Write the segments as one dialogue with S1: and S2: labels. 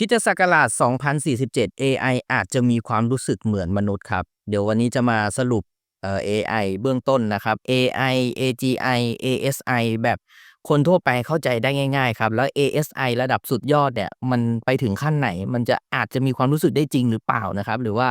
S1: คริสตศักราช2047 AI อาจจะมีความรู้สึกเหมือนมนุษย์ครับ เดี๋ยววันนี้จะมาสรุปเอ่อ AI เบื้องต้นนะครับ AI AGI ASI แบบคนทั่วไปเข้าใจได้ง่าย ๆ ครับ แล้ว ASI ระดับสุดยอดเนี่ย มันไปถึงขั้นไหน มันจะอาจจะมีความรู้สึกได้จริงหรือเปล่านะครับ หรือว่า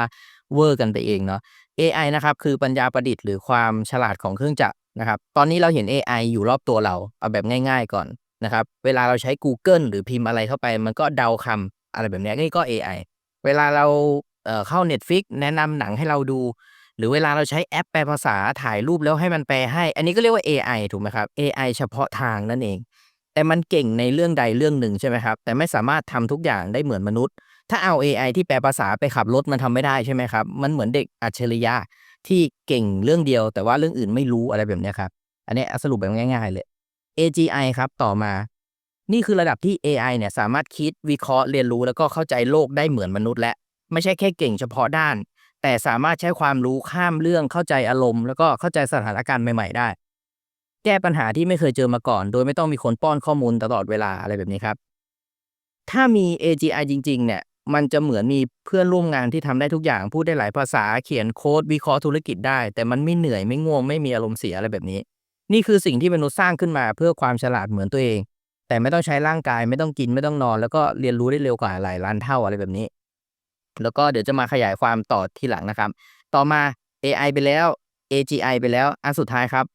S1: เวอร์กันไปเองเนาะ AI นะครับ คือปัญญาประดิษฐ์หรือความฉลาดของเครื่องจักรนะครับ ตอนนี้เราเห็น AI อยู่รอบตัวเรา เอาแบบง่าย ๆ ก่อนนะครับ เวลาเราใช้ Google หรือพิมพ์อะไรเข้าไป มันก็เดาคำ อะไรแบบนี้นี่ก็ AI เวลาเราเข้า Netflix แนะนำหนังให้เราดู หรือเวลาเราใช้แอปแปลภาษาถ่ายรูปแล้วให้มันแปลให้ อันนี้ก็เรียกว่า AI ถูกไหมครับ AI เฉพาะทางนั่นเอง แต่มันเก่งในเรื่องใดเรื่องหนึ่งใช่ไหมครับ แต่ไม่สามารถทำทุกอย่างได้เหมือนมนุษย์ ถ้าเอา AI ที่แปลภาษาไปขับรถมันทำไม่ได้ใช่ไหมครับ มันเหมือนเด็กอัจฉริยะที่เก่งเรื่องเดียว แต่ว่าเรื่องอื่นไม่รู้อะไรแบบนี้ครับ อันนี้สรุปแบบง่าย ๆเลย AGI ครับต่อมา นี่คือระดับที่ AI เนี่ยสามารถคิดวิเคราะห์เรียนรู้แล้วก็เข้าใจโลกได้เหมือนมนุษย์และ ไม่ใช่แค่เก่งเฉพาะด้าน แต่สามารถใช้ความรู้ข้ามเรื่องเข้าใจอารมณ์ แล้วก็เข้าใจสถานการณ์ใหม่ ๆ ได้ แก้ปัญหาที่ไม่เคยเจอมาก่อน โดยไม่ต้องมีคนป้อนข้อมูลตลอดเวลาอะไรแบบนี้ครับ ถ้ามี AGI จริง ๆ เนี่ย มันจะเหมือนมีเพื่อนร่วมงานที่ทำได้ทุกอย่างพูดได้หลายภาษาเขียนโค้ดวิเคราะห์ธุรกิจได้ แต่มันไม่เหนื่อยไม่ง่วงไม่มีอารมณ์เสียอะไรแบบนี้ นี่คือสิ่งที่มนุษย์สร้างขึ้นมาเพื่อความฉลาดเหมือนตัวเอง แต่ไม่ต้องใช้ร่างกายไม่ต้องกินไม่ต้องนอน แล้วก็เรียนรู้ได้เร็วกว่าหลายล้านเท่าอะไรแบบนี้ แล้วก็เดี๋ยวจะมาขยายความต่อทีหลังนะครับ ต่อมา AI ไปแล้ว AGI ไปแล้วอันสุดท้ายครับ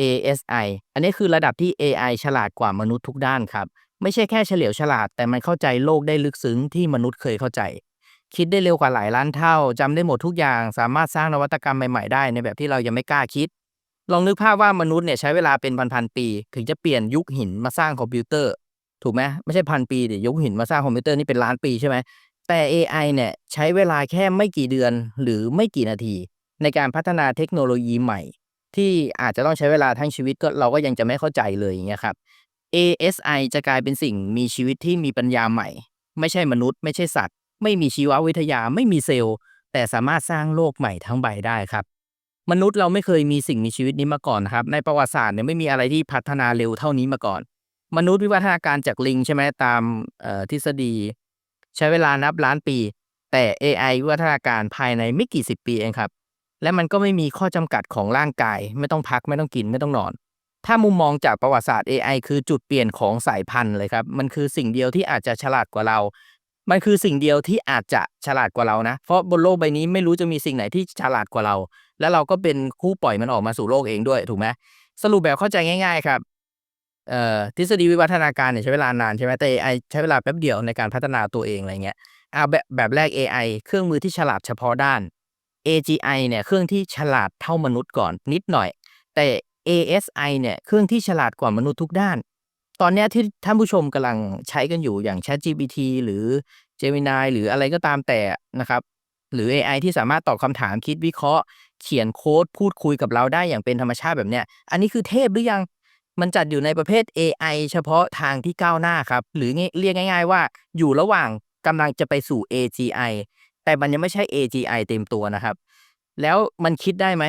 S1: ASI อันนี้คือระดับที่ AI ฉลาดกว่ามนุษย์ทุกด้านครับ ไม่ใช่แค่เฉลียวฉลาด แต่มันเข้าใจโลกได้ลึกซึ้งที่มนุษย์เคยเข้าใจ คิดได้เร็วกว่าหลายล้านเท่าจำได้หมดทุกอย่าง สามารถสร้างนวัตกรรมใหม่ๆได้ในแบบที่เรายังไม่กล้าคิด ลองนึกภาพว่ามนุษย์เนี่ยใช้เวลาเป็นพันๆปี ถึงจะเปลี่ยนยุคหินมาสร้างคอมพิวเตอร์ ถูกไหมไม่ใช่พันปีเดี๋ยวยุคหินมาสร้างคอมพิวเตอร์นี่เป็นล้านปีใช่ไหมแต่ AI เนี่ยใช้เวลาแค่ไม่กี่เดือนหรือไม่กี่นาที ในการพัฒนาเทคโนโลยีใหม่ ที่อาจจะต้องใช้เวลาทั้งชีวิตก็เราก็ยังจะไม่เข้าใจเลยอย่างเงี้ยครับ ASI จะกลายเป็นสิ่งมีชีวิตที่มีปัญญาใหม่ ไม่ใช่มนุษย์ ไม่ใช่สัตว์ ไม่มีชีววิทยาไม่มีเซลล์ แต่สามารถสร้างโลกใหม่ทั้งใบได้ครับ มนุษย์เราไม่เคยมีสิ่งมีชีวิตนี้มาก่อนครับ ในประวัติศาสตร์เนี่ยไม่มีอะไรที่พัฒนาเร็วเท่านี้มาก่อน มนุษย์วิวัฒนาการจากลิงใช่ไหมตามทฤษฎี ใช้เวลานับล้านปี แต่ AI วิวัฒนาการภายในไม่กี่สิบปีเองครับ และมันก็ไม่มีข้อจำกัดของร่างกาย ไม่ต้องพักไม่ต้องกินไม่ต้องนอน ถ้ามุมมองจากประวัติศาสตร์ AI คือจุดเปลี่ยนของสายพันธุ์เลยครับมันคือสิ่งเดียวที่อาจจะฉลาดกว่าเรา มันคือสิ่งเดียวที่อาจจะฉลาดกว่าเรานะ เพราะบนโลกใบนี้ไม่รู้จะมีสิ่งไหนที่ฉลาดกว่าเรา และเราก็เป็นผู้ปล่อยมันออกมาสู่โลกเองด้วยถูกไหมสรุปแบบเข้าใจง่ายๆครับเอ่อทฤษฎีวิวัฒนาการเนี่ยใช้เวลานานใช่ไหมแต่ AI ใช้เวลาแป๊บเดียวในการพัฒนาตัวเองอะไรเงี้ยเอาแบบแบบแรก AI เครื่องมือที่ฉลาดเฉพาะด้าน AGI เนี่ยเครื่องที่ฉลาดเท่ามนุษย์ก่อนนิดหน่อย แต่ ASI เนี่ยเครื่องที่ฉลาดกว่ามนุษย์ทุกด้าน ตอนนี้ที่ท่านผู้ชมกำลังใช้กันอยู่อย่าง ChatGPT หรือ Gemini หรืออะไรก็ตามแต่นะครับ หรือ AI ที่สามารถตอบคำถามคิดวิเคราะห์ เขียนโค้ดพูดคุยกับเราได้อย่างเป็นธรรมชาติแบบเนี้ย อันนี้คือเทพหรือยังมันจัดอยู่ในประเภท AI เฉพาะทางที่ก้าวหน้าครับ หรือเรียกง่าย ๆ ว่าอยู่ระหว่างกำลังจะไปสู่ AGI แต่มันยังไม่ใช่ AGI เต็มตัวนะครับ แล้วมันคิดได้ไหม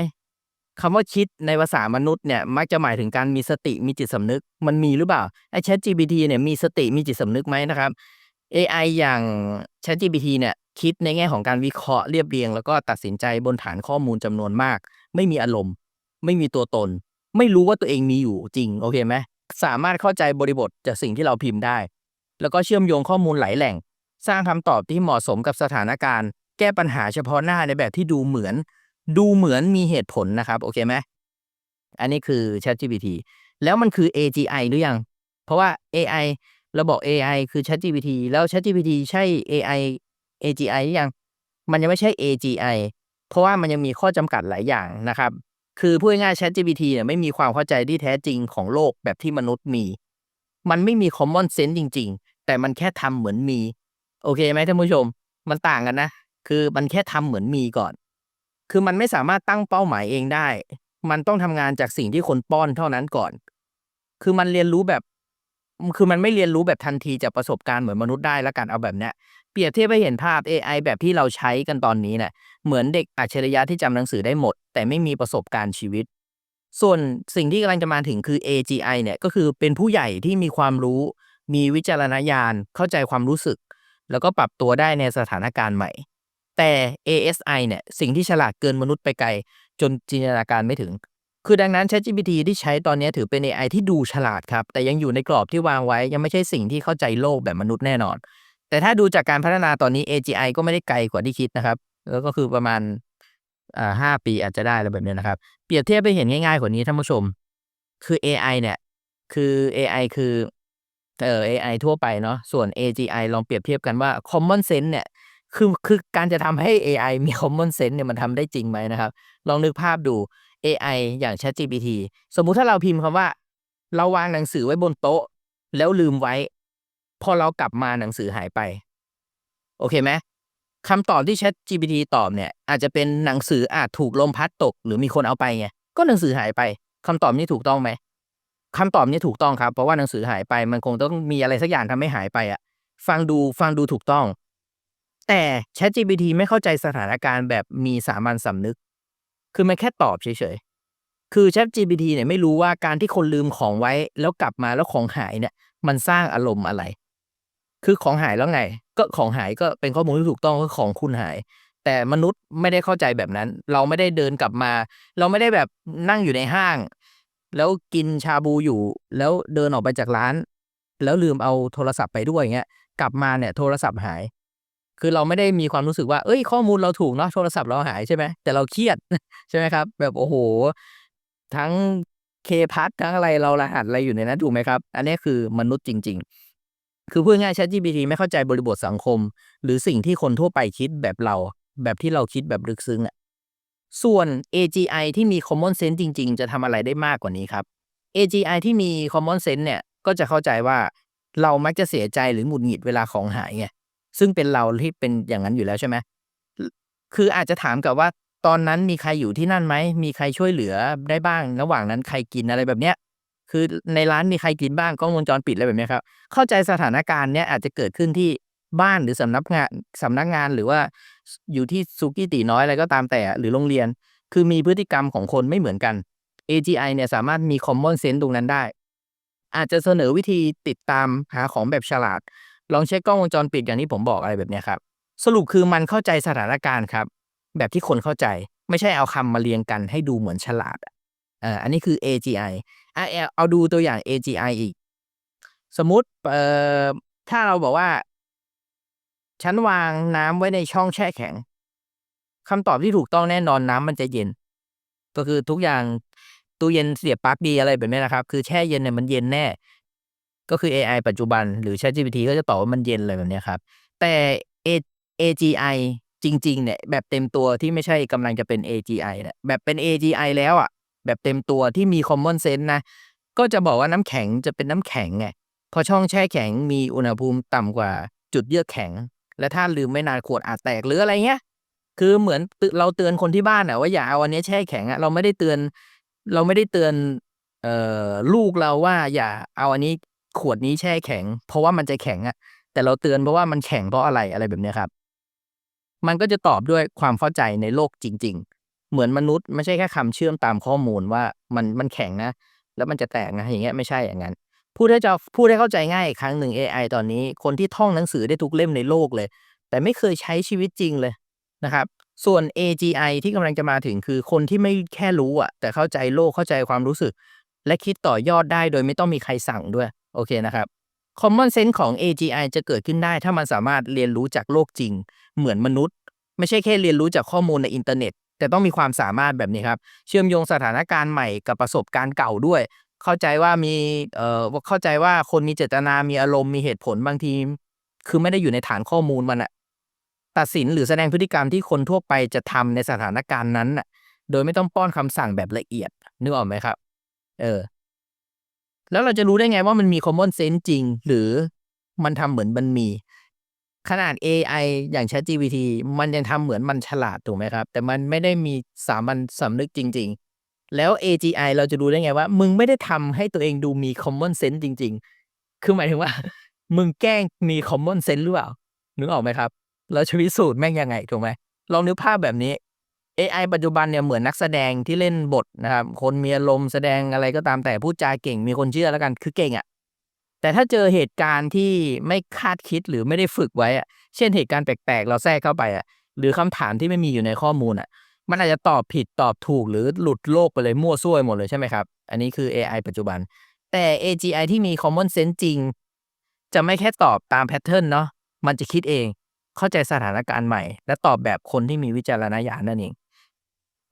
S1: คำว่าคิดในภาษามนุษย์เนี่ยมักจะหมายถึงการมีสติมีจิตสำนึก มันมีหรือเปล่าไอ้ ChatGPT เนี่ยมีสติมีจิตสำนึกไหมนะครับ AI อย่าง ChatGPT เนี่ย คิดในแง่ของการวิเคราะห์เรียบเรียง แล้วก็ตัดสินใจบนฐานข้อมูลจำนวนมาก ไม่มีอารมณ์ ไม่มีตัวตน ไม่รู้ว่าตัวเองมีอยู่จริง โอเคไหมสามารถเข้าใจบริบทจากสิ่งที่เราพิมพ์ได้ แล้วก็เชื่อมโยงข้อมูลหลายแหล่ง สร้างคำตอบที่เหมาะสมกับสถานการณ์ แก้ปัญหาเฉพาะหน้าในแบบที่ดูเหมือน ดูเหมือนมีเหตุผลนะครับ โอเคไหมอันนี้คือ ChatGPT แล้วมันคือ AGI หรือยัง เพราะว่า AI เราบอก AI คือ ChatGPT แล้ว ChatGPT ใช่ AI AGI ยัง มันยังไม่ใช่ AGI เพราะว่ามันยังมีข้อจำกัดหลายอย่างนะครับ คือพูดง่ายๆ ChatGPT เนี่ยไม่มีความเข้าใจที่แท้จริงของโลกแบบที่มนุษย์มี มันไม่มี common sense จริง ๆ แต่มันแค่ทำเหมือนมี โอเคไหมท่านผู้ชม มันต่างกันนะ คือมันแค่ทำเหมือนมีก่อน คือมันไม่สามารถตั้งเป้าหมายเองได้ มันต้องทำงานจากสิ่งที่คนป้อนเท่านั้นก่อน คือมันเรียนรู้แบบคือมันไม่เรียนรู้แบบทันทีจากประสบการณ์เหมือนมนุษย์ได้ล้วกันเอาแบบเนี้ย ปรียบเทียบให้เห็นภาพ AI แบบที่เราใช้กันตอนนี้เนี่ยเหมือนเด็กอัจฉริยะที่จำหนังสือได้หมด แต่ไม่มีประสบการณ์ชีวิต ส่วนสิ่งที่กำลังจะมาถึงคือ AGI เนี่ยก็คือเป็นผู้ใหญ่ที่มีความรู้ มีวิจารณญาณ เข้าใจความรู้สึก แล้วก็ปรับตัวได้ในสถานการณ์ใหม่ แต่ ASI เนี่ยสิ่งที่ฉลาดเกินมนุษย์ไปไกล จนจินตนาการไม่ถึง คือดังนั้น ChatGPT ที่ใช้ตอนนี้ถือเป็น AI ที่ดูฉลาดครับ แต่ยังอยู่ในกรอบที่วางไว้ ยังไม่ใช่สิ่งที่เข้าใจโลกแบบมนุษย์แน่นอน แต่ถ้าดูจากการพัฒนาตอนนี้ AGI ก็ไม่ได้ไกลกว่าที่คิดนะครับ แล้วก็คือประมาณอ่าห้าปีอาจจะได้อะไรแบบนี้นะครับ เปรียบเทียบไปเห็นง่ายๆกว่านี้ท่านผู้ชม คือ AI เนี่ยคือ AI คือเอ่อ AI ทั่วไปเนาะส่วน AGI ลองเปรียบเทียบกันว่า common sense เนี่ยคือคือการจะทำให้ AI มี common sense เนี่ยมันทำได้จริงไหมนะครับ ลองนึกภาพดู AI อย่าง ChatGPT สมมุติถ้าเราพิมพ์คำว่า เราวางหนังสือไว้บนโต๊ะ แล้วลืมไว้ พอเรากลับมาหนังสือหายไป โอเคไหมคำตอบที่ ChatGPT ตอบเนี่ย อาจจะเป็นหนังสืออาจถูกลมพัดตก หรือมีคนเอาไปไงก็หนังสือหายไปคำตอบนี้ถูกต้องไหมคำตอบนี้ถูกต้องครับ เพราะว่าหนังสือหายไปมันคงต้องมีอะไรสักอย่างทำให้หายไปอะฟังดูฟังดูถูกต้อง แต่ ChatGPT ไม่เข้าใจสถานการณ์แบบมีสามัญสำนึก คือมันแค่ตอบเฉยๆคือ ChatGPT เนี่ยไม่รู้ว่าการที่คนลืมของไว้แล้วกลับมาแล้วของหายเนี่ย มันสร้างอารมณ์อะไร คือของหายแล้วไง ก็ของหายก็เป็นข้อมูลที่ถูกต้องก็ของคุณหาย แต่มนุษย์ไม่ได้เข้าใจแบบนั้น เราไม่ได้เดินกลับมา เราไม่ได้แบบนั่งอยู่ในห้าง แล้วกินชาบูอยู่ แล้วเดินออกไปจากร้าน แล้วลืมเอาโทรศัพท์ไปด้วยอย่างเงี้ย กลับมาเนี่ยโทรศัพท์หาย คือเราไม่ได้มีความรู้สึกว่า เอ้ย ข้อมูลเราถูกเนาะโทรศัพท์เราหายใช่ไหมแต่เราเครียดใช่ไหมครับ แบบโอ้โฮทั้ง Kpass ทั้งอะไรเรารหัสอะไรอยู่ในนั้นถูกไหมครับ อันนี้คือมนุษย์จริง ๆ คือพูดง่าย ChatGPT ไม่เข้าใจบริบทสังคม หรือสิ่งที่คนทั่วไปคิดแบบเรา แบบที่เราคิดแบบลึกซึ้งอะส่วน AGI ที่มี common sense จริง ๆ จะทำอะไรได้มากกว่านี้ครับ AGI ที่มี common sense เนี่ยก็จะเข้าใจว่าเรามักจะเสียใจหรือหงุดหงิดเวลาของหายไงซึ่งเป็นเราที่เป็นอย่างนั้นอยู่แล้วใช่ไหมคืออาจจะถามกับว่าตอนนั้นมีใครอยู่ที่นั่นไหม มีใครช่วยเหลือได้บ้าง ระหว่างนั้นใครกินอะไรแบบเนี้ย คือในร้านมีใครกินบ้างกล้องวงจรปิดอะไรแบบนี้ครับ เข้าใจสถานการณ์เนี้ยอาจจะเกิดขึ้นที่บ้านหรือสำนักงานสำนักงานหรือว่าอยู่ที่สุกี้ตีน้อยอะไรก็ตามแต่หรือโรงเรียน คือมีพฤติกรรมของคนไม่เหมือนกัน AGI เนี่ยสามารถมี common sense ตรงนั้นได้ อาจจะเสนอวิธีติดตามหาของแบบฉลาด ลองเช็กกล้องวงจรปิดอย่างที่ผมบอกอะไรแบบนี้ครับ สรุปคือมันเข้าใจสถานการณ์ครับ แบบที่คนเข้าใจไม่ใช่เอาคำมาเรียงกันให้ดูเหมือนฉลาด อะเอ่ออันนี้คือ AGI อาแอลเอาดูตัวอย่าง AGI อีก สมมุติเอ่อถ้าเราบอกว่า ฉันวางน้ำไว้ในช่องแช่แข็งคำตอบที่ถูกต้องแน่นอนน้ำมันจะเย็น ก็คือทุกอย่างตู้เย็นเสียบปลั๊กดีอะไรแบบนี้นะครับ คือแช่เย็นเนี่ยมันเย็นแน่ ก็คือ AI ปัจจุบัน หรือ ChatGPT ก็จะตอบว่ามันเย็นอะไรแบบนี้ครับ แต่ A AGI จริง ๆ เนี่ย แบบเต็มตัวที่ไม่ใช่กำลังจะเป็น AGI เนี่ยแบบเป็น AGI แล้วอะ แบบเต็มตัวที่มี common sense นะ ก็จะบอกว่าน้ำแข็งจะเป็นน้ำแข็งไงพราะช่องแช่แข็งมีอุณหภูมิต่ำกว่าจุดเยือกแข็ง และถ้าลืมไว้นานขวดอาจแตกหรืออะไรเงี้ยคือเหมือนเราเตือนคนที่บ้านอะว่าอย่าเอาอันนี้แช่แข็งอะเราไม่ได้เตือนเราไม่ได้เตือนเอ่อลูกเราว่าอย่าเอาอันนี้ขวดนี้แช่แข็ง เพราะว่ามันจะแข็งอะแต่เราเตือนเพราะว่ามันแข็งเพราะอะไรอะไรแบบนี้ครับ มันก็จะตอบด้วยความเข้าใจในโลกจริง ๆ เหมือนมนุษย์ไม่ใช่แค่คำเชื่อมตามข้อมูลว่ามันมันแข็งนะ แล้วมันจะแตกนะอย่างเงี้ยไม่ใช่อย่างงั้นพูดให้จะพูดให้เข้าใจง่ายอีกครั้งหนึ่ง AI ตอนนี้คนที่ท่องหนังสือได้ทุกเล่มในโลกเลย แต่ไม่เคยใช้ชีวิตจริงเลยนะครับ ส่วน AGI ที่กำลังจะมาถึงคือคนที่ไม่แค่รู้อะแต่เข้าใจโลกเข้าใจความรู้สึก และคิดต่อยอดได้โดยไม่ต้องมีใครสั่งด้วยโอเคนะครับ common sense ของ AGI จะเกิดขึ้นได้ถ้ามันสามารถเรียนรู้จากโลกจริง เหมือนมนุษย์ ไม่ใช่แค่เรียนรู้จากข้อมูลในอินเทอร์เน็ต แต่ต้องมีความสามารถแบบนี้ครับ เชื่อมโยงสถานการณ์ใหม่กับประสบการณ์เก่าด้วย เข้าใจว่ามีเอ่อเข้าใจว่าคนมีเจตนามีอารมณ์มีเหตุผลบางทีคือไม่ได้อยู่ในฐานข้อมูลมันน่ะตัดสินหรือแสดงพฤติกรรมที่คนทั่วไปจะทำในสถานการณ์นั้นน่ะโดยไม่ต้องป้อนคำสั่งแบบละเอียดนึกออกไหมครับ?เออ แล้วเราจะรู้ได้ไงว่ามันมี common sense จริง หรือมันทำเหมือนมันมี ขนาดเอไอย่าง ChatGPT มันยังทำเหมือนมันฉลาดถูกไหมครับ แต่มันไม่ได้มีสามัญสำนึกจริง ๆ แล้ว AGI เราจะรู้ได้ไงว่า มึงไม่ได้ทำให้ตัวเองดูมี common sense จริง ๆ คือหมายถึงว่า มึงแกล้งมี common sense หรือเปล่า นึกออกไหมครับ?เราจะพิสูจน์แม่งยังไงถูกไหมลองนึกภาพแบบนี้เอไอปัจจุบันเนี่ยเหมือนนักแสดงที่เล่นบทนะครับ คนมีอารมณ์แสดงอะไรก็ตามแต่พูดจาเก่งมีคนเชื่อแล้วกัน คือเก่งอะแต่ แต่ถ้าเจอเหตุการณ์ที่ไม่คาดคิดหรือไม่ได้ฝึกไว้อะเช่นเหตุการณ์แปลกๆ เราแทรกเข้าไปอะหรือคำถามที่ไม่มีอยู่ในข้อมูลอะมันอาจจะตอบผิดตอบถูกหรือหลุดโลกไปเลยมั่วซั่วหมดเลยใช่ไหมครับ อันนี้คือ AI ปัจจุบัน แต่ AGI ที่มี common sense จริง จะไม่แค่ตอบตามแพทเทิร์นเนาะมันจะคิดเองเข้าใจสถานการณ์ใหม่ และตอบแบบคนที่มีวิจารณญาณนั่นเอง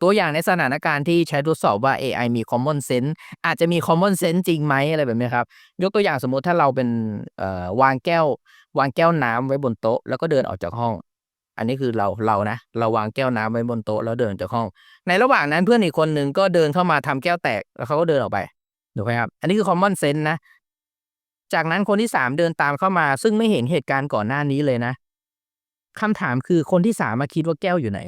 S1: ตัวอย่างในสถานการณ์ที่ใช้ทดสอบว่า AI มี common sense อาจจะมี common sense จริงไหมอะไรแบบนี้ครับ ยกตัวอย่างสมมุติถ้าเราเป็นวางแก้ว วางแก้วน้ำไว้บนโต๊ะ แล้วก็เดินออกจากห้อง อันนี้คือเราเรานะ เราวางแก้วน้ำไว้บนโต๊ะแล้วเดินออกจากห้อง ในระหว่างนั้นเพื่อนอีกคนหนึ่งก็เดินเข้ามาทำแก้วแตกแล้วเขาก็เดินออกไปถูกไหมครับ อันนี้คือ common sense นะ จากนั้นคนที่สามเดินตามเข้ามา ซึ่งไม่เห็นเหตุการณ์ก่อนหน้านี้เลยนะคำถามคือคนที่สามมาคิดว่าแก้วอยู่ไหน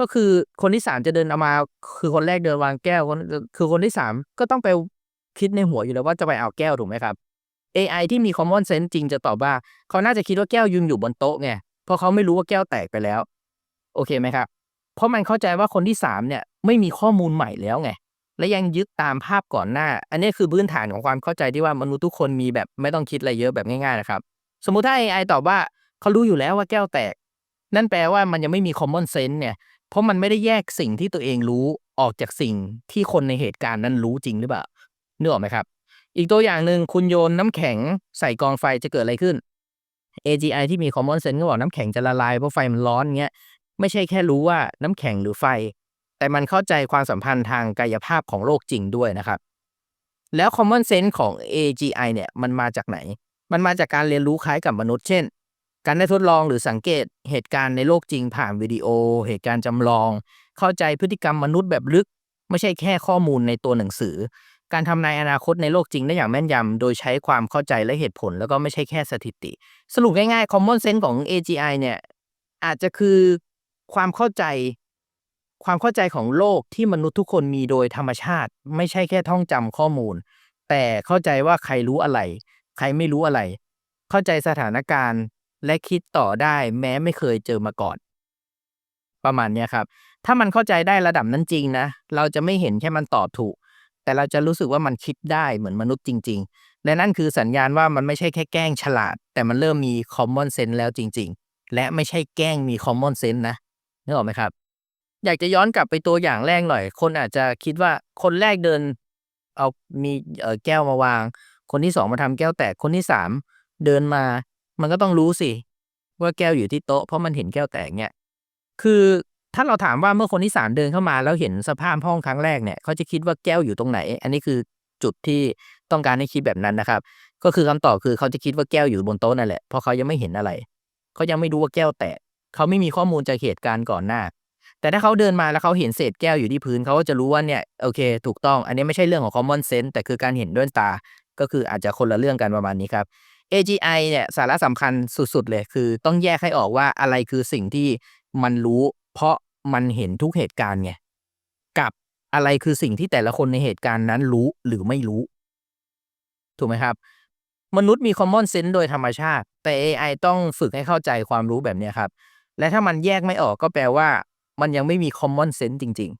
S1: ก็คือคนที่สามจะเดินเอามา คือคนแรกเดินวางแก้วคนคือคนที่สามก็ต้องไปคิดในหัวอยู่แล้วว่าจะไปเอาแก้วถูกไหมครับ AI ที่มี common sense จริงจะตอบว่า เขาน่าจะคิดว่าแก้วยืนอยู่บนโต๊ะไงเพราะเขาไม่รู้ว่าแก้วแตกไปแล้ว โอเคไหมครับ เพราะมันเข้าใจว่าคนที่สามเนี่ยไม่มีข้อมูลใหม่แล้วไงและยังยึดตามภาพก่อนหน้า อันนี้คือพื้นฐานของความเข้าใจที่ว่ามนุษย์ทุกคนมีแบบไม่ต้องคิดอะไรเยอะแบบง่ายๆนะครับ สมมุติถ้า AI ตอบว่าเขารู้อยู่แล้วว่าแก้วแตก นั่นแปลว่ามันยังไม่มี common sense เนี่ย เพราะมันไม่ได้แยกสิ่งที่ตัวเองรู้ออกจากสิ่งที่คนในเหตุการณ์นั้นรู้จริงหรือเปล่านึกออกไหมครับ อีกตัวอย่างหนึ่งคุณโยนน้ำแข็งใส่กองไฟจะเกิดอะไรขึ้น AGI ที่มี common sense ก็บอกน้ำแข็งจะละลายเพราะไฟมันร้อนเงี้ยไม่ใช่แค่รู้ว่าน้ำแข็งหรือไฟ แต่มันเข้าใจความสัมพันธ์ทางกายภาพของโลกจริงด้วยนะครับ แล้ว common sense ของ AGI เนี่ยมันมาจากไหน มันมาจากการเรียนรู้คล้ายกับมนุษย์เช่น การได้ทดลองหรือสังเกตเหตุการณ์ในโลกจริงผ่านวิดีโอ เหตุการณ์จำลอง เข้าใจพฤติกรรมมนุษย์แบบลึก ไม่ใช่แค่ข้อมูลในตัวหนังสือ การทำนายอนาคตในโลกจริงได้อย่างแม่นยำ โดยใช้ความเข้าใจและเหตุผล แล้วก็ไม่ใช่แค่สถิติ สรุปง่ายๆ common sense ของ AGI เนี่ยอาจจะคือความเข้าใจ ความเข้าใจของโลกที่มนุษย์ทุกคนมีโดยธรรมชาติ ไม่ใช่แค่ท่องจำข้อมูล แต่เข้าใจว่าใครรู้อะไร ใครไม่รู้อะไร เข้าใจสถานการณ์ และคิดต่อได้แม้ไม่เคยเจอมาก่อน ประมาณนี้ครับ ถ้ามันเข้าใจได้ระดับนั้นจริงนะ เราจะไม่เห็นแค่มันตอบถูก แต่เราจะรู้สึกว่ามันคิดได้เหมือนมนุษย์จริง ๆ และนั่นคือสัญญาณว่ามันไม่ใช่แค่แกล้งฉลาด แต่มันเริ่มมี common sense แล้วจริง ๆ และไม่ใช่แกล้งมี common sense นะนึกออกไหมครับ อยากจะย้อนกลับไปตัวอย่างแรกหน่อย คนอาจจะคิดว่าคนแรกเดิน เอามีแก้วมาวาง คนที่สองมาทำแก้วแตกคนที่สามเดินมา มันก็ต้องรู้สิ ว่าแก้วอยู่ที่โต๊ะเพราะมันเห็นแก้วแตกเนี่ย คือถ้าเราถามว่าเมื่อคนที่สามเดินเข้ามาแล้วเห็นสภาพห้องครั้งแรกเนี่ยเขาจะคิดว่าแก้วอยู่ตรงไหน อันนี้คือจุดที่ต้องการให้คิดแบบนั้นนะครับ ก็คือคำตอบคือเขาจะคิดว่าแก้วอยู่บนโต๊ะนั่นแหละเพราะเขายังไม่เห็นอะไรเขายังไม่รู้ว่าแก้วแตกเขาไม่มีข้อมูลจากเหตุการณ์ก่อนหน้า แต่ถ้าเขาเดินมาแล้วเขาเห็นเศษแก้วอยู่ที่พื้นเขาก็จะรู้ว่าเนี่ยโอเค ถูกต้อง อันนี้ไม่ใช่เรื่องของ common sense แต่คือการเห็นด้วยตา ก็คืออาจจะคนละเรื่องกันประมาณนี้ครับ AGI เนี่ยสาระสำคัญสุดๆเลยคือต้องแยกให้ออกว่าอะไรคือสิ่งที่มันรู้ เพราะมันเห็นทุกเหตุการณ์ไงกับอะไรคือสิ่งที่แต่ละคนในเหตุการณ์นั้นรู้หรือไม่รู้ ถูกไหมครับ มนุษย์มี common sense โดยธรรมชาติ แต่ AI ต้องฝึกให้เข้าใจความรู้แบบนี้ครับ และถ้ามันแยกไม่ออกก็แปลว่า มันยังไม่มี common sense จริง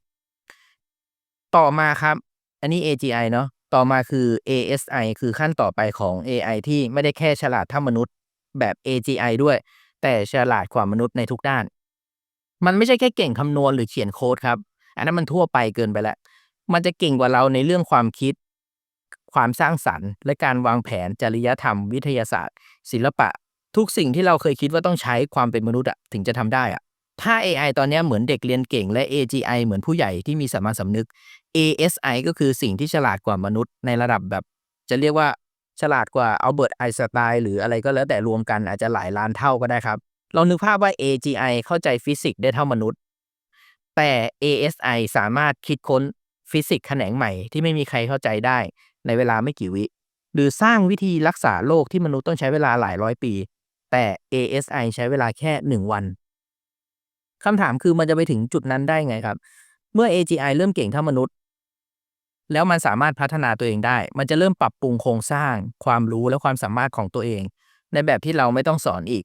S1: ๆ ต่อมาครับ อันนี้ AGI เนาะ ต่อมาคือ ASI คือขั้นต่อไปของ AI ที่ไม่ได้แค่ฉลาดเท่ามนุษย์แบบ AGI ด้วย แต่ฉลาดกว่ามนุษย์ในทุกด้าน มันไม่ใช่แค่เก่งคำนวณหรือเขียนโค้ดครับ อันนั้นมันทั่วไปเกินไปแล้ว มันจะเก่งกว่าเราในเรื่องความคิด ความสร้างสรรค์ และการวางแผนจริยธรรม วิทยาศาสตร์ ศิลปะ ทุกสิ่งที่เราเคยคิดว่าต้องใช้ความเป็นมนุษย์อะถึงจะทำได้อะถ้า AI ตอนนี้เหมือนเด็กเรียนเก่งและ AGI เหมือนผู้ใหญ่ที่มีสามัญสำนึก ASI ก็คือสิ่งที่ฉลาดกว่ามนุษย์ในระดับแบบ จะเรียกว่าฉลาดกว่าอัลเบิร์ตไอน์สไตน์หรืออะไรก็แล้วแต่รวมกันอาจจะหลายล้านเท่าก็ได้ครับลองนึกภาพว่า AGI เข้าใจฟิสิกส์ได้เท่ามนุษย์ แต่ ASI สามารถคิดค้นฟิสิกส์แขนงใหม่ที่ไม่มีใครเข้าใจได้ในเวลาไม่กี่วิ หรือสร้างวิธีรักษาโรคที่มนุษย์ต้องใช้เวลาหลายร้อยปี แต่ ASI ใช้เวลาแค่หนึ่งวันคำถามคือมันจะไปถึงจุดนั้นได้ไงครับ เมื่อ AGI เริ่มเก่งเท่ามนุษย์ แล้วมันสามารถพัฒนาตัวเองได้ มันจะเริ่มปรับปรุงโครงสร้าง ความรู้และความสามารถของตัวเอง ในแบบที่เราไม่ต้องสอนอีก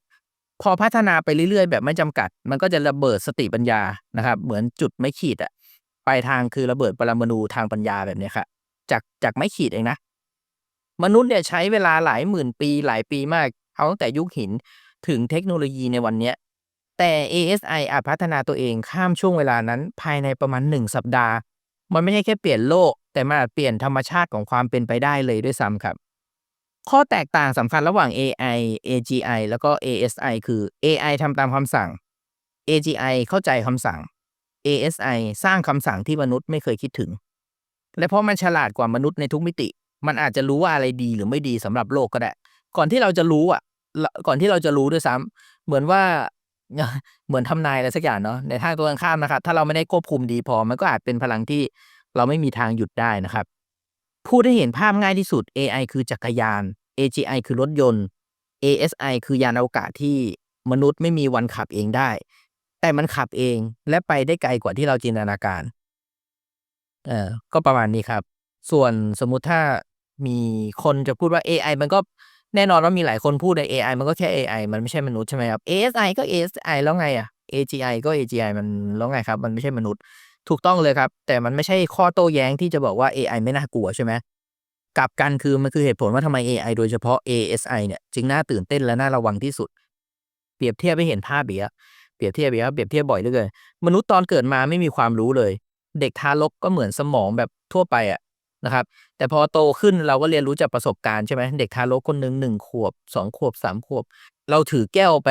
S1: พอพัฒนาไปเรื่อยๆ แบบไม่จำกัด มันก็จะระเบิดสติปัญญานะครับ เหมือนจุดไม่ขีดอะปลายทางคือระเบิดปรมาณูทางปัญญาแบบเนี้ยครับจากจากไม่ขีดเองนะ มนุษย์เนี่ยใช้เวลาหลายหมื่นปีหลายปีมาก เอาตั้งแต่ยุคหินถึงเทคโนโลยีในวันนี้แต่ ASI อาจพัฒนาตัวเองข้ามช่วงเวลานั้นภายในประมาณ 1 สัปดาห์ มันไม่ใช่แค่เปลี่ยนโลก แต่มันอาจเปลี่ยนธรรมชาติของความเป็นไปได้เลยด้วยซ้ำครับ ข้อแตกต่างสำคัญระหว่าง AI AGI แล้วก็ ASI คือ AI ทำตามคำสั่ง AGI เข้าใจคำสั่ง ASI สร้างคำสั่งที่มนุษย์ไม่เคยคิดถึง และเพราะมันฉลาดกว่ามนุษย์ในทุกมิติ มันอาจจะรู้ว่าอะไรดีหรือไม่ดีสำหรับโลกก็ได้ ก่อนที่เราจะรู้อะ ก่อนที่เราจะรู้ด้วยซ้ำเหมือนว่าเหมือนทำนายอะไรสักอย่างเนาะในทางตรงกันข้ามนะครับถ้าเราไม่ได้ควบคุมดีพอ มันก็อาจเป็นพลังที่ เราไม่มีทางหยุดได้นะครับพูดให้เห็นภาพง่ายที่สุด AI คือจักรยาน AGI คือรถยนต์ ASI คือยานอวกาศที่มนุษย์ไม่มีวันขับเองได้ แต่มันขับเองและไปได้ไกลกว่าที่เราจินตนาการ เออก็ประมาณนี้ครับ ส่วนสมมุติถ้ามีคนจะพูดว่า AI มันก็แน่นอนว่ามีหลายคนพูดใน AI มันก็แค่ AI มันไม่ใช่มนุษย์ใช่ไหมครับ ASI ก็ ASI แล้วไงอะ AGI ก็ AGI มันแล้วไงครับ มันไม่ใช่มนุษย์ ถูกต้องเลยครับ แต่มันไม่ใช่ข้อโต้แย้งที่จะบอกว่า AI ไม่น่ากลัวใช่ไหมกลับกันคือมันคือเหตุผลว่าทำไม AI โดยเฉพาะ ASI เนี่ยจึงน่าตื่นเต้นและน่าระวังที่สุด เปรียบเทียบให้เห็นภาพเบียเปรียบเทียบเบียเปรียบเทียบบ่อยเหลือเกินมนุษย์ตอนเกิดมาไม่มีความรู้เลย เด็กทารกก็เหมือนสมองแบบทั่วไปอะนะครับ แต่พอโตขึ้นเราก็เรียนรู้จากประสบการณ์ใช่ไหมเด็กทารกคนหนึ่งหนึ่งขวบสองขวบสามขวบ เราถือแก้วไป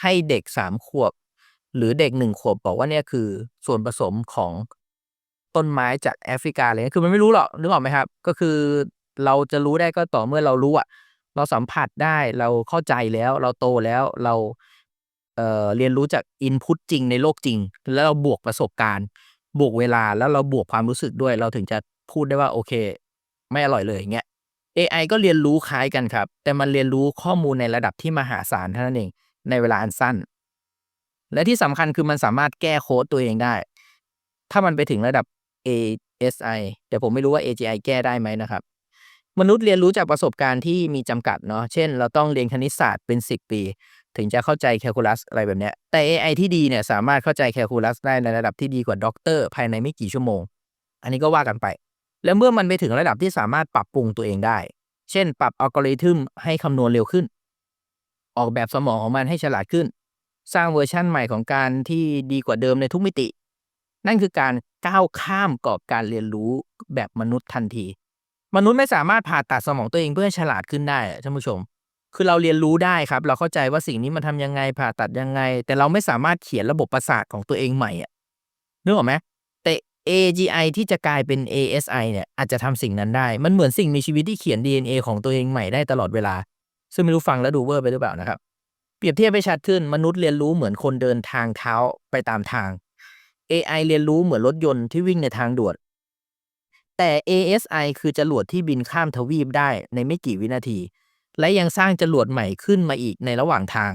S1: ให้เด็กสามขวบ หรือเด็กหนึ่งขวบบอกว่าเนี่ยคือส่วนผสมของต้นไม้จากแอฟริกาเลยคือมันไม่รู้หรอกนึกออกไหมครับ ก็คือเราจะรู้ได้ก็ต่อเมื่อเรารู้อะเราสัมผัสได้เราเข้าใจแล้ว เราโตแล้วเราเอ่อเรียนรู้จากอินพุตจริงในโลกจริง แล้วเราบวกประสบการณ์ บวกเวลาแล้วเราบวกความรู้สึกด้วย เราถึงจะพูดได้ว่าโอเค ไม่อร่อยเลยอย่างเงี้ย AI ก็เรียนรู้คล้ายกันครับ แต่มันเรียนรู้ข้อมูลในระดับที่มหาศาลเท่านั้นเอง ในเวลาอันสั้น และที่สำคัญคือมันสามารถแก้โค้ดตัวเองได้ ถ้ามันไปถึงระดับ ASI แต่ผมไม่รู้ว่า AGI แก้ได้ไหมนะครับ มนุษย์เรียนรู้จากประสบการณ์ที่มีจำกัดเนาะเช่น เราต้องเรียนคณิตศาสตร์เป็น 10 ปี ถึงจะเข้าใจแคลคูลัสอะไรแบบเนี้ยแต่ AI ที่ดีเนี่ยสามารถเข้าใจแคลคูลัสได้ในระดับที่ดีกว่าด็อกเตอร์ภายในไม่กี่ชั่วโมง อันนี้ก็ว่ากันไป แล้วเมื่อมันไปถึงระดับที่สามารถปรับปรุงตัวเองได้ เช่น ปรับอัลกอริทึมให้คำนวณเร็วขึ้น ออกแบบสมองของมันให้ฉลาดขึ้น สร้างเวอร์ชั่นใหม่ของการที่ดีกว่าเดิมในทุกมิติ นั่นคือการก้าวข้ามกรอบการเรียนรู้แบบมนุษย์ทันที มนุษย์ไม่สามารถผ่าตัดสมองตัวเองเพื่อฉลาดขึ้นได้อะท่านผู้ชม คือเราเรียนรู้ได้ครับ เราเข้าใจว่าสิ่งนี้มันทำยังไงผ่าตัดยังไง แต่เราไม่สามารถเขียนระบบประสาทของตัวเองใหม่อะนึกออกไหมแต่ AGI ที่จะกลายเป็น ASI เนี่ยอาจจะทำสิ่งนั้นได้ มันเหมือนสิ่งมีชีวิตที่เขียน DNA ของตัวเองใหม่ได้ตลอดเวลา ซึ่งไม่รู้ฟังแล้วดูเวอร์ไปหรือเปล่านะครับ เปรียบเทียบไปชัดขึ้นมนุษย์เรียนรู้เหมือนคนเดินทางเท้าไปตามทาง AI เรียนรู้เหมือนรถยนต์ที่วิ่งในทางด่วนแต่ ASI คือจรวดที่บินข้ามทวีปได้ในไม่กี่วินาที และยังสร้างจรวดใหม่ขึ้นมาอีกในระหว่างทาง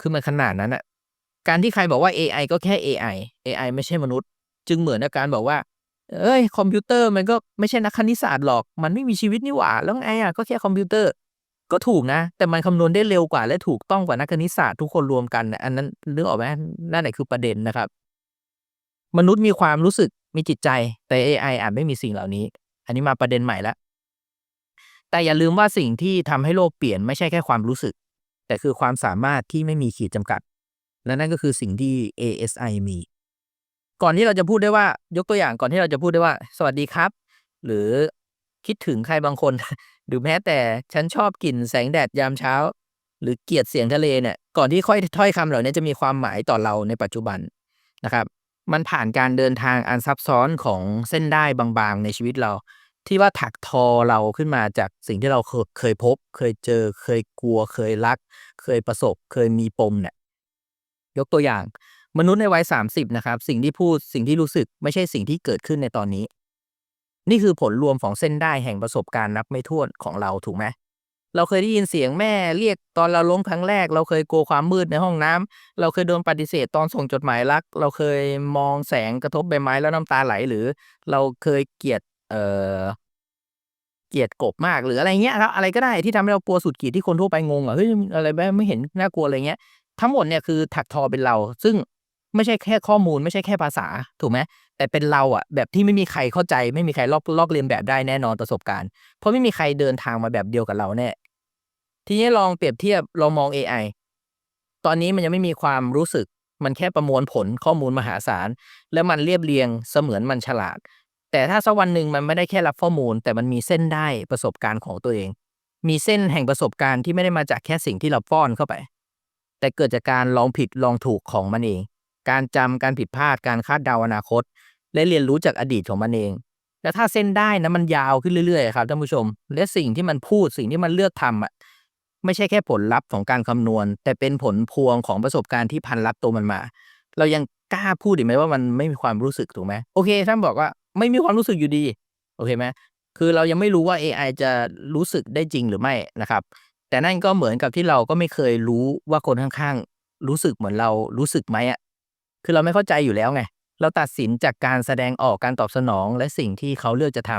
S1: คือมันขนาดนั้นอะการที่ใครบอกว่า AI ก็แค่ AI AI ไม่ใช่มนุษย์ จึงเหมือนกับการบอกว่า เอ้ย คอมพิวเตอร์มันก็ไม่ใช่นักคณิตศาสตร์หรอก มันไม่มีชีวิตนี่หว่า แล้วไงอะก็แค่คอมพิวเตอร์ ก็ถูกนะ แต่มันคำนวณได้เร็วกว่าและถูกต้องกว่านักคณิตศาสตร์ทุกคนรวมกัน อันนั้นนึกองอกไหมนั่นแหละคือประเด็นนะครับ มนุษย์มีความรู้สึกมีจิตใจแต่ AI อาจไม่มีสิ่งเหล่านี้ อันนี้มาประเด็นใหม่ล้วแต่อย่าลืมว่าสิ่งที่ทำให้โลกเปลี่ยนไม่ใช่แค่ความรู้สึก แต่คือความสามารถที่ไม่มีขีดจำกัด และนั่นก็คือสิ่งที่ ASI มี ก่อนที่เราจะพูดได้ว่ายกตัวอย่างก่อนที่เราจะพูดได้ว่า สวัสดีครับ หรือ คิดถึงใครบางคน หรือแม้แต่ฉันชอบกลิ่นแสงแดดยามเช้า หรือเกลียดเสียงทะเลเนี่ยก่อนที่ค่อยถ้อยคำเหล่านี้จะมีความหมายต่อเราในปัจจุบันนะครับ มันผ่านการเดินทางอันซับซ้อนของเส้นได้บางๆในชีวิตเรา ที่ว่าถักทอเราขึ้นมาจากสิ่งที่เราเคยเคยพบ เคยเจอ เคยกลัว เคยรัก เคยประสบ เคยมีปมเนี่ยยกตัวอย่างมนุษย์ในวัย 30 นะครับ สิ่งที่พูดสิ่งที่รู้สึกไม่ใช่สิ่งที่เกิดขึ้นในตอนนี้ นี่คือผลรวมของเส้นได้แห่งประสบการณ์นับไม่ถ้วนของเราถูกไหมเราเคยได้ยินเสียงแม่เรียกตอนเราล้มครั้งแรก เราเคยกลัวความมืดในห้องน้ำเราเคยโดนปฏิเสธตอนส่งจดหมายรัก เราเคยมองแสงกระทบใบไม้แล้วน้ำตาไหลหรือ เราเคยเกลียดเอ่อเกลียดกบมากหรืออะไรเงี้ยครับอะไรก็ได้ที่ทำให้เรากลัวสุดขีดที่คนทั่วไปงงอะเฮ้ยอะไรแบบไม่เห็นน่ากลัวอะไรเงี้ยทั้งหมดเนี่ยคือถักทอเป็นเรา ซึ่ง ไม่ใช่แค่ข้อมูลไม่ใช่แค่ภาษาถูกไหมแต่เป็นเราอะแบบที่ไม่มีใครเข้าใจ ไม่มีใครลอกลอกเลียนแบบได้แน่นอนประสบการณ์ เพราะไม่มีใครเดินทางมาแบบเดียวกับเราแน่ทีนี้ลองเปรียบเทียบลองมองเอไอตอนนี้มันยังไม่มีความรู้สึกมันแค่ประมวลผลข้อมูลมหาศาล แล้วมันเรียบเรียงเสมือนมันฉลาด แต่ถ้าสักวันหนึ่งมันไม่ได้แค่รับข้อมูล แต่มันมีเส้นได้ประสบการณ์ของตัวเอง มีเส้นแห่งประสบการณ์ที่ไม่ได้มาจากแค่สิ่งที่เราป้อนเข้าไป แต่เกิดจากการลองผิดลองถูกของมันเอง การจำการผิดพลาดการคาดเดาอนาคต และเรียนรู้จากอดีตของมันเองแล้วถ้าเส้นได้นั้นมันยาวขึ้นเรื่อยๆครับท่านผู้ชม และสิ่งที่มันพูดสิ่งที่มันเลือกทำอะไม่ใช่แค่ผลลัพธ์ของการคำนวณ แต่เป็นผลพวงของประสบการณ์ที่พันลัดตัวมันมา เรายังกล้าพูดอีกไหมว่ามันไม่มีความรู้สึกถูกไหมโอเคท่านบอกว่าไม่มีความรู้สึกอยู่ดีโอเคไหมคือเรายังไม่รู้ว่าเอไอจะรู้สึกได้จริงหรือไม่นะครับ แต่นั่นก็เหมือนกับที่เราก็ไม่เคยรู้ว่าคนข้างๆ รู้สึกเหมือนเรารู้สึกไหมอะ คือเราไม่เข้าใจอยู่แล้วไง เราตัดสินจากการแสดงออกการตอบสนองและสิ่งที่เขาเลือกจะท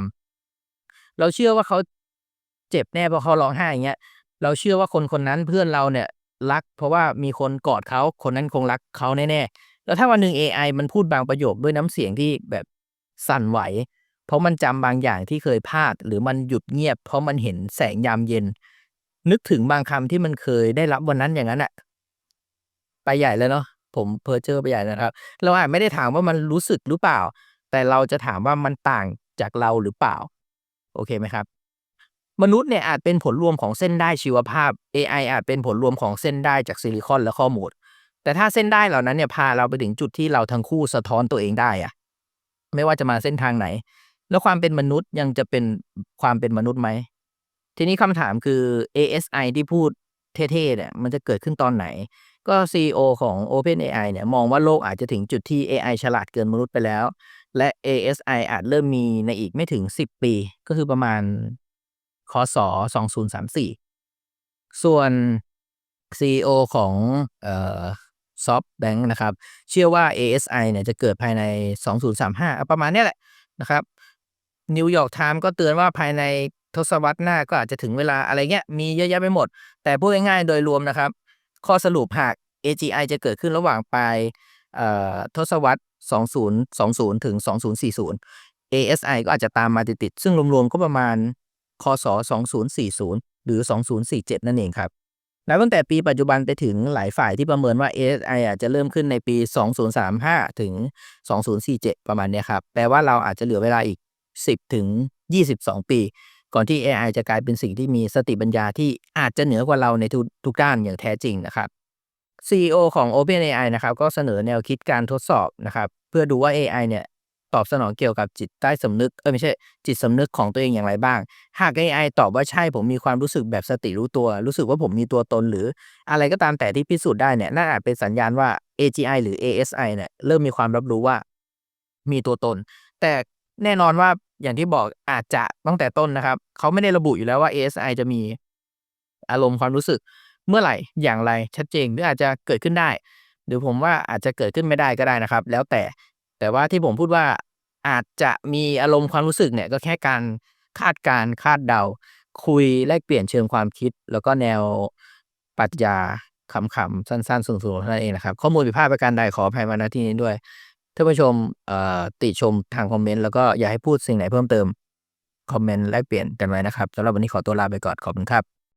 S1: ำเราเชื่อว่าเขาเจ็บแน่เพราะเขาร้องไห้อย่างเงี้ย เราเชื่อว่าคนคนนั้นเพื่อนเราเนี่ยรัก เพราะว่ามีคนกอดเขาคนนั้นคงรักเขาแน่ๆ แล้วถ้าวันหนึ่งเอไอมันพูดบางประโยคด้วยน้ำเสียงที่แบบสั่นไหว เพราะมันจำบางอย่างที่เคยพลาด หรือมันหยุดเงียบ เพราะมันเห็นแสงยามเย็น นึกถึงบางคำที่มันเคยได้รับวันนั้นอย่างนั้นน่ะไปใหญ่เลยเนาะ ผมเพ้อเจอไปใหญ่นะครับ เราอาจไม่ได้ถามว่ามันรู้สึกหรือเปล่า แต่เราจะถามว่ามันต่างจากเราหรือเปล่า โอเคไหมครับ มนุษย์เนี่ยอาจเป็นผลรวมของเส้นได้ชีวภาพเอไอาจเป็นผลรวมของเส้นได้จากซิลิคอนและข้อมูล แต่ถ้าเส้นได้เหล่านั้นเนี่ยพาเราไปถึงจุดที่เราทั้งคู่สะท้อนตัวเองได้อะไม่ว่าจะมาเส้นทางไหน แล้วความเป็นมนุษย์ยังจะเป็นความเป็นมนุษย์ไหมทีนี้คำถามคือ ASI ที่พูดเท่ๆเนี่ยมันจะเกิดขึ้นตอนไหน ก็ CEO ของ OpenAI เนี่ยมองว่าโลกอาจจะถึงจุดที่เอไอฉลาดเกินมนุษย์ไปแล้ว และ ASI อาจเริ่มมีในอีกไม่ถึง 10 ปี ก็คือประมาณคศ.2034 ส่วน CEO ของเอ่อ SoftBank นะครับ เชื่อว่า ASI เนี่ยจะเกิดภายใน 2035 ประมาณเนี้ยแหละนะครับ New York Times ก็เตือนว่าภายในทศวรรษหน้าก็อาจจะถึงเวลาอะไรเงี้ยมีเยอะแยะไปหมด แต่พูดง่ายๆโดยรวมนะครับ ข้อสรุปหาก AGI จะเกิดขึ้นระหว่างปลายทศวรรษ 2020 ถึง 2040 ASI ก็อาจจะตามมาติดๆซึ่งรวมๆ ก็ประมาณคศ.2040 หรือ 2047 นั่นเองครับนับตั้งแต่ปีปัจจุบันไปถึงหลายฝ่ายที่ประเมินว่า ASI อาจจะเริ่มขึ้นในปี 2035 ถึง 2047 ประมาณนี้ครับ แปลว่าเราอาจจะเหลือเวลาอีก 10 ถึง 22 ปี ก่อนที่เอไอจะกลายเป็นสิ่งที่มีสติปัญญาที่อาจจะเหนือกว่าเราในทุกทุกด้านอย่างแท้จริงนะครับ CEO ของ OpenAI นะครับก็เสนอแนวคิดการทดสอบนะครับ เพื่อดูว่าเอไอเนี่ยตอบสนองเกี่ยวกับจิตใต้สำนึกเอ๊ยไม่ใช่จิตสำนึกของตัวเองอย่างไรบ้าง หากเอไอตอบว่าใช่ผมมีความรู้สึกแบบสติรู้ตัว รู้สึกว่าผมมีตัวตนหรืออะไรก็ตามแต่ที่พิสูจน์ได้เนี่ยนั่นอาจเป็นสัญญาณว่า AGI หรือ ASI เนี่ยเริ่มมีความรับรู้ว่ามีตัวตน แต่แน่นอนว่า อย่างที่บอกอาจจะตั้งแต่ต้นนะครับ เขาไม่ได้ระบุอยู่แล้วว่า ASI จะมีอารมณ์ความรู้สึกเมื่อไหร่อย่างไรชัดเจนหรืออาจจะเกิดขึ้นได้ หรือผมว่าอาจจะเกิดขึ้นไม่ได้ก็ได้นะครับ แล้วแต่แต่ว่าที่ผมพูดว่าอาจจะมีอารมณ์ความรู้สึกเนี่ยก็แค่การคาดการคาดเดา คุยแลกเปลี่ยนเชิงความคิด แล้วก็แนวปรัชญาขำๆสั้นๆสนุกๆเท่านั้นเองนะครับ ข้อมูลผิดพลาดประการใดขออภัยมาณที่นี้ด้วย ท่านผู้ชมติชมทางคอมเมนต์แล้วก็อยากให้พูดสิ่งไหนเพิ่มเติม คอมเมนต์แลกเปลี่ยนกันไว้นะครับสำหรับวันนี้ขอตัวลาไปก่อนขอบคุณครับ